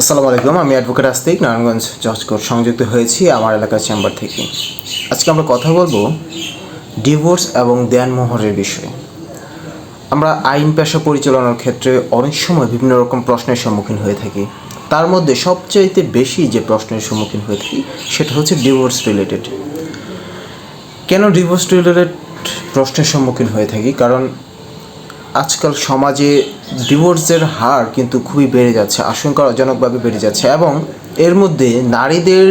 আসসালামু আলাইকুম, আমি অ্যাডভোকেট আস্তিক, নারায়ণগঞ্জ জজ কোর্ট সংযুক্ত হয়েছি আমার এলাকার চেম্বার থেকে। আজকে আমরা কথা বলব ডিভোর্স এবং দেনমোহরের বিষয়ে। আমরা আইন পেশা পরিচালনার ক্ষেত্রে অনেক সময় বিভিন্ন রকম প্রশ্নের সম্মুখীন হয়ে থাকি। তার মধ্যে সবচাইতে বেশি যে প্রশ্নের সম্মুখীন হয়ে থাকি, সেটা হচ্ছে ডিভোর্স রিলেটেড কেন ডিভোর্স রিলেটেড প্রশ্নের সম্মুখীন হয়ে থাকি? কারণ আজকাল সমাজে ডিভোর্সের হার কিন্তু খুবই বেড়ে যাচ্ছে, আশঙ্কাজনকভাবে বেড়ে যাচ্ছে এবং এর মধ্যে নারীদের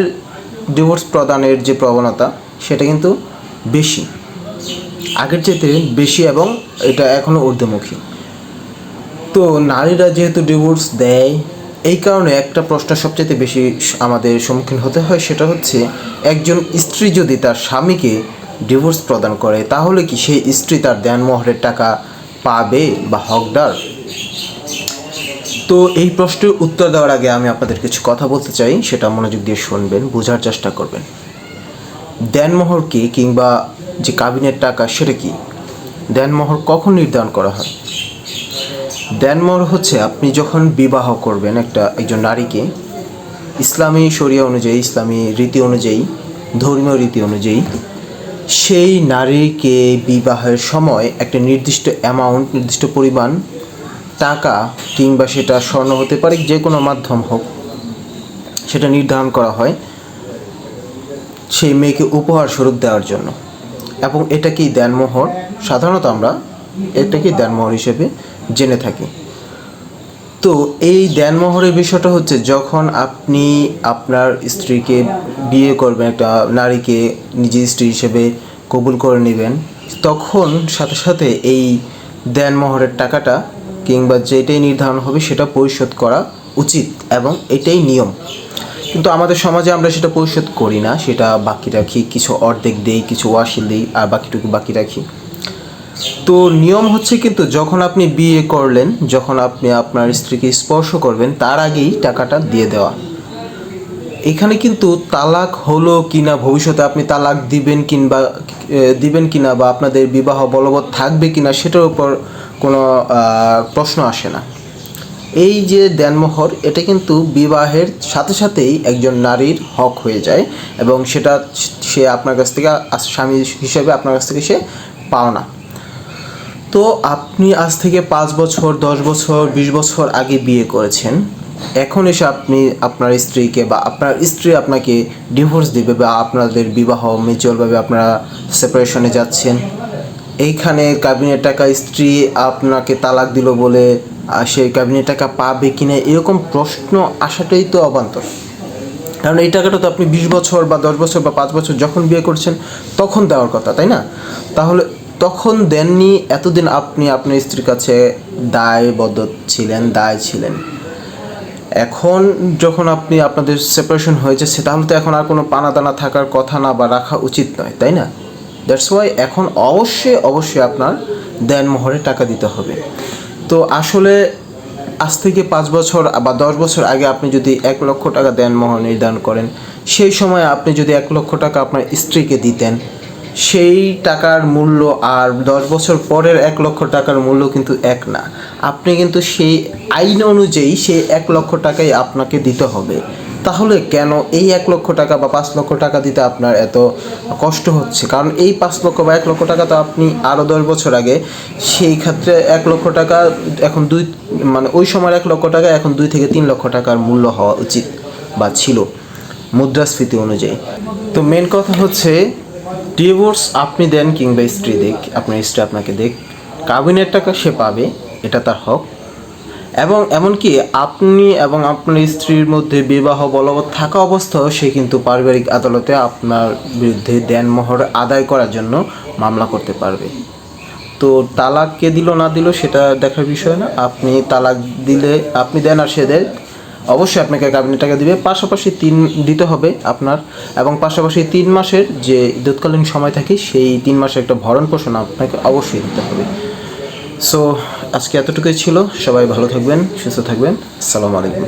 ডিভোর্স প্রদানের যে প্রবণতা, সেটা কিন্তু বেশি। আগের চাইতে বেশি এবং এটা এখনও ঊর্ধ্বমুখী। তো নারীরা যেহেতু ডিভোর্স দেয়, এই কারণে একটা প্রশ্ন সবচেয়ে বেশি আমাদের সম্মুখীন হতে হয়, সেটা হচ্ছে একজন স্ত্রী যদি তার স্বামীকে ডিভোর্স প্রদান করে, তাহলে কি সেই স্ত্রী তার দেনমোহরের টাকা পাবে বা হকদার? তো এই প্রশ্নের উত্তর দেওয়ার আগে আমি আপনাদের কিছু কথা বলতে চাই, সেটা মনোযোগ দিয়ে শুনবেন, বোঝার চেষ্টা করবেন। দেনমোহর কি কিংবা যে কাবিনের টাকা, সেটা কি? দেনমোহর কখন নির্ধারণ করা হয়? দেনমোহর হচ্ছে, আপনি যখন বিবাহ করবেন একটা একজন নারীকে, ইসলামী শরিয়া অনুযায়ী, ইসলামী রীতি অনুযায়ী, ধর্মীয় রীতি অনুযায়ী সেই নারীকে বিবাহের সময় একটা নির্দিষ্ট অ্যামাউন্ট নির্দিষ্ট পরিমাণ টাকা কিংবা সেটা স্বর্ণ হতে পারে, যে কোনো মাধ্যম হোক, সেটা নির্ধারণ করা হয় সেই মেয়েকে উপহার স্বরূপ দেওয়ার জন্য। এবং এটাকেই দেনমোহর, সাধারণত আমরা এটাকেই দেনমোহর হিসেবে জেনে থাকি। তো এই দেন দেনমোহরের বিষয়টা হচ্ছে যখন আপনি আপনার স্ত্রীকে বিয়ে করবেন, একটা নারীকে নিজের স্ত্রী হিসেবে কবুল করে নেবেন, তখন সাথে সাথে এই দেন দেনমোহরের টাকাটা কিংবা যেটাই নির্ধারণ হবে সেটা পরিশোধ করা উচিত এবং এটাই নিয়ম। কিন্তু আমাদের সমাজে আমরা সেটা পরিশোধ করি না, সেটা বাকি রাখি, কিছু অর্ধেক দেই, কিছু ওয়াশিল দিই, আর বাকিটুকু বাকি রাখি। তো নিয়ম হচ্ছে কিন্তু যখন আপনি বিয়ে করলেন, যখন আপনি আপনার স্ত্রীকে স্পর্শ করবেন, তার আগেই টাকাটা দিয়ে দেওয়া। এখানে কিন্তু তালাক হলো কিনা, ভবিষ্যতে আপনি তালাক দিবেন কিংবা দিবেন কিনা বা আপনাদের বিবাহ বলবৎ থাকবে কিনা, সেটার উপর কোনো প্রশ্ন আসে না। এই যে দেনমোহর, এটা কিন্তু বিবাহের সাথে সাথেই একজন নারীর হক হয়ে যায় এবং সেটা সে আপনার কাছ থেকে স্বামী হিসেবে আপনার কাছ থেকে সে পাও না তো আপনি আজ থেকে পাঁচ বছর, দশ বছর, বিশ বছর আগে বিয়ে করেছেন। এখন এসে আপনি আপনার স্ত্রীকে বা আপনার স্ত্রী আপনাকে ডিভোর্স দিবে বা আপনাদের বিবাহ মিউচুয়ালভাবে আপনারা সেপারেশনে যাচ্ছেন। এইখানে কাবিনের টাকা স্ত্রী আপনাকে তালাক দিল বলে সেই কাবিনের টাকা পাবে কিনা, এরকম প্রশ্ন আসাটাই তো অবান্তর। কারণ এই টাকাটা তো আপনি বিশ বছর বা দশ বছর বা পাঁচ বছর যখন বিয়ে করছেন, তখন দেওয়ার কথা, তাই না? তাহলে তখন দেননি, এতদিন আপনি আপনার স্ত্রীর কাছে দায়বদ্ধ ছিলেন, দায় ছিলেন। এখন যখন আপনি আপনাদের সেপারেশন হয়েছে, সেটা তাহলে তো এখন আর কোনো পানা দানা থাকার কথা না বা রাখা উচিত নয়, তাই না? দ্যাটস ওয়াই এখন অবশ্যই অবশ্যই আপনার দেনমোহরে টাকা দিতে হবে। তো আসলে আজ থেকে পাঁচ বছর বা দশ বছর আগে আপনি যদি এক লক্ষ টাকা দেনমোহর নির্ধারণ করেন, সেই সময় আপনি যদি এক লক্ষ টাকা আপনার স্ত্রীকে দিতেন সেই টাকার মূল্য আর দশ বছর পরের এক লক্ষ টাকার মূল্য কিন্তু এক না। আপনি কিন্তু সেই আইন অনুযায়ী সেই এক লক্ষ টাকাই আপনাকে দিতে হবে। তাহলে কেন এই এক লক্ষ টাকা বা পাঁচ লক্ষ টাকা দিতে আপনার এত কষ্ট হচ্ছে? কারণ এই পাঁচ লক্ষ বা এক লক্ষ টাকা তো আপনি আরও দশ বছর আগে সেই ক্ষেত্রে এক লক্ষ টাকা এখন দুই মানে ওই সময় এক লক্ষ টাকা এখন দুই থেকে তিন লক্ষ টাকার মূল্য হওয়া উচিত বা ছিল মুদ্রাস্ফীতি অনুযায়ী। তো মেন কথা হচ্ছে ডিভোর্স আপনি দেন কিংবা স্ত্রী দেখ আপনার স্ত্রী আপনাকে দেখ কাবিনের টাকা সে পাবে, এটা তার হক। এবং এমনকি আপনি এবং আপনার স্ত্রীর মধ্যে বিবাহ বলবৎ থাকা অবস্থাও সে কিন্তু পারিবারিক আদালতে আপনার বিরুদ্ধে দেনমোহর আদায় করার জন্য মামলা করতে পারবে। তো তালাক কে দিল না দিল সেটা দেখার বিষয় না, আপনি তালাক দিলে, আপনি দেন আর সে দেয়। অবশ্যই আপনাকে কাবিনের টাকা দিবে। পাশাপাশি তিন দিতে হবে আপনার, এবং পাশাপাশি তিন মাসের যে ঈদকালীন সময় থাকে, সেই তিন মাসের একটা ভরণ পোষণ আপনাকে অবশ্যই দিতে হবে। সো আজকে এতটুকুই ছিল। সবাই ভালো থাকবেন, সুস্থ থাকবেন। আসসালামু আলাইকুম।